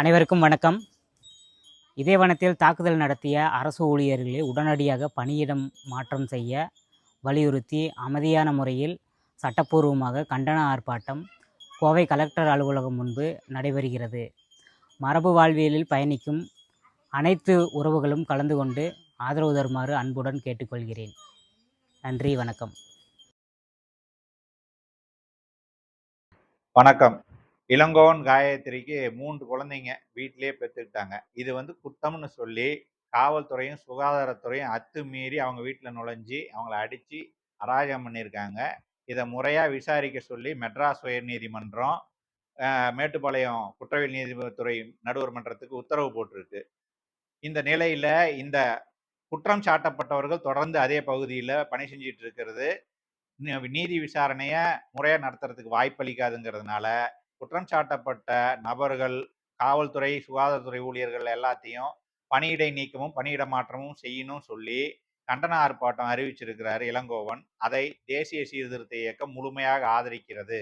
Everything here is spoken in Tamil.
அனைவருக்கும் வணக்கம். இதேவனத்தில் தாக்குதல் நடத்திய அரசு ஊழியர்களை உடனடியாக பணியிடம் மாற்றம் செய்ய வலியுறுத்தி அமைதியான முறையில் சட்டப்பூர்வமாக கண்டன ஆர்ப்பாட்டம் கோவை கலெக்டர் அலுவலகம் முன்பு நடைபெறுகிறது. மரபு வாழ்வியலில் பயணிக்கும் அனைத்து உறவுகளும் கலந்து கொண்டு ஆதரவு தருமாறு அன்புடன் கேட்டுக்கொள்கிறேன். நன்றி வணக்கம். வணக்கம். இளங்கோவன் காயத்ரிக்கு மூன்று குழந்தைங்க வீட்டிலேயே பெற்றுக்கிட்டாங்க. இது வந்து குத்தம்னு சொல்லி காவல்துறையும் சுகாதாரத்துறையும் அத்துமீறி அவங்க வீட்டில் நுழைஞ்சி அவங்கள அடித்து அராஜகம் பண்ணியிருக்காங்க. இதை முறையாக விசாரிக்க சொல்லி மெட்ராஸ் உயர்நீதிமன்றம் நீதிமன்றம் மேட்டுப்பாளையம் குற்றவியல் நீதித்துறை நடுவர் மன்றத்துக்கு உத்தரவு போட்டிருக்கு. இந்த நிலையில் இந்த குற்றம் சாட்டப்பட்டவர்கள் தொடர்ந்து அதே பகுதியில் பணி செஞ்சிட்டு இருக்கிறது. நீதி விசாரணையை முறையாக நடத்துறதுக்கு வாய்ப்பளிக்காதுங்கிறதுனால குற்றம் சாட்டப்பட்ட நபர்கள் காவல்துறை சுகாதாரத்துறை ஊழியர்கள் எல்லாத்தையும் பணியிடை நீக்கமும் பணியிட மாற்றமும் செய்யணும் சொல்லி கண்டன ஆர்ப்பாட்டம் அறிவிச்சிருக்கிறார் இளங்கோவன். அதை தேசிய சீர்திருத்த இயக்கம் முழுமையாக ஆதரிக்கிறது.